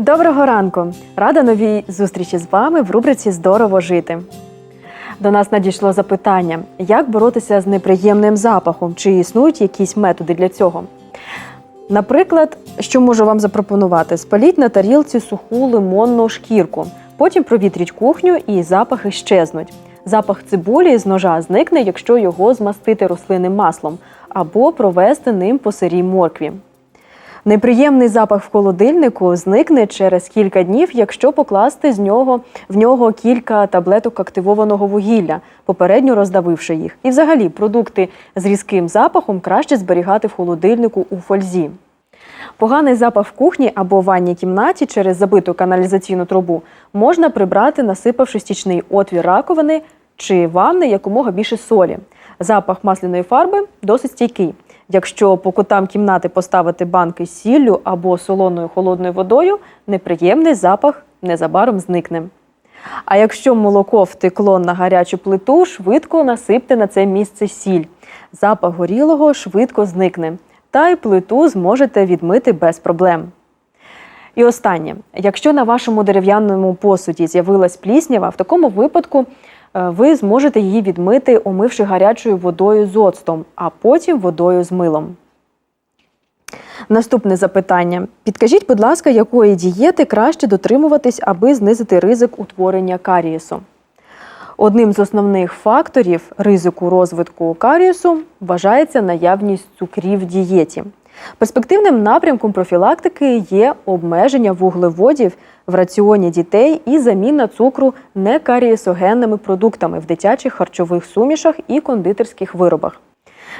Доброго ранку! Рада новій зустрічі з вами в рубриці Здорово жити. До нас надійшло запитання, як боротися з неприємним запахом, чи існують якісь методи для цього. Наприклад, що можу вам запропонувати? Спаліть на тарілці суху лимонну шкірку, потім провітріть кухню і запахи щезнуть. Запах цибулі з ножа зникне, якщо його змастити рослинним маслом або провести ним по сирій моркві. Неприємний запах в холодильнику зникне через кілька днів, якщо покласти з нього в нього кілька таблеток активованого вугілля, попередньо роздавивши їх. І взагалі продукти з різким запахом краще зберігати в холодильнику у фользі. Поганий запах в кухні або ванній кімнаті через забиту каналізаційну трубу можна прибрати, насипавши стічний отвір раковини чи ванни якомога більше солі. Запах масляної фарби досить стійкий. Якщо по кутам кімнати поставити банки з сіллю або солоною холодною водою, неприємний запах незабаром зникне. А якщо молоко втекло на гарячу плиту, швидко насипте на це місце сіль. Запах горілого швидко зникне, та й плиту зможете відмити без проблем. І останнє, якщо на вашому дерев'яному посуді з'явилась пліснява, в такому випадку ви зможете її відмити, омивши гарячою водою з оцтом, а потім водою з милом. Наступне запитання. Підкажіть, будь ласка, якої дієти краще дотримуватись, аби знизити ризик утворення карієсу? Одним з основних факторів ризику розвитку карієсу вважається наявність цукрів в дієті. Перспективним напрямком профілактики є обмеження вуглеводів в раціоні дітей і заміна цукру некарієсогенними продуктами в дитячих харчових сумішах і кондитерських виробах.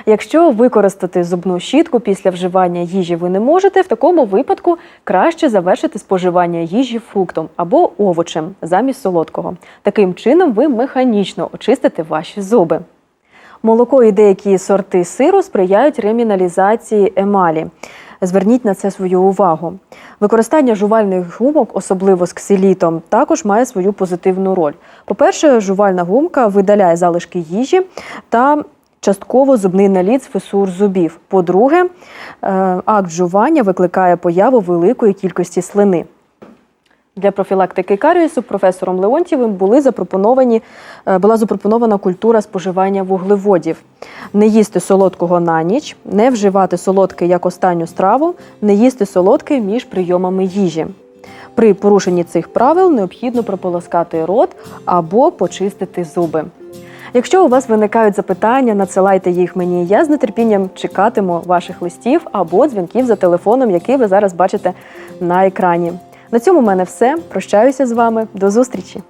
Якщо використати зубну щітку після вживання їжі ви не можете, в такому випадку краще завершити споживання їжі фруктом або овочем замість солодкого. Таким чином ви механічно очистите ваші зуби. Молоко і деякі сорти сиру сприяють реміналізації емалі. Зверніть на це свою увагу. Використання жувальних гумок, особливо з ксилітом, також має свою позитивну роль. По-перше, жувальна гумка видаляє залишки їжі та частково зубний наліт з фисур зубів. По-друге, е, акт жування викликає появу великої кількості слини. Для профілактики карієсу професором Леонтьєвим були запропоновані, е, була запропонована культура споживання вуглеводів. Не їсти солодкого на ніч, не вживати солодке як останню страву, не їсти солодке між прийомами їжі. При порушенні цих правил необхідно прополоскати рот або почистити зуби. Якщо у вас виникають запитання, надсилайте їх мені. Я з нетерпінням чекатиму ваших листів або дзвінків за телефоном, який ви зараз бачите на екрані. На цьому в мене все. Прощаюся з вами. До зустрічі!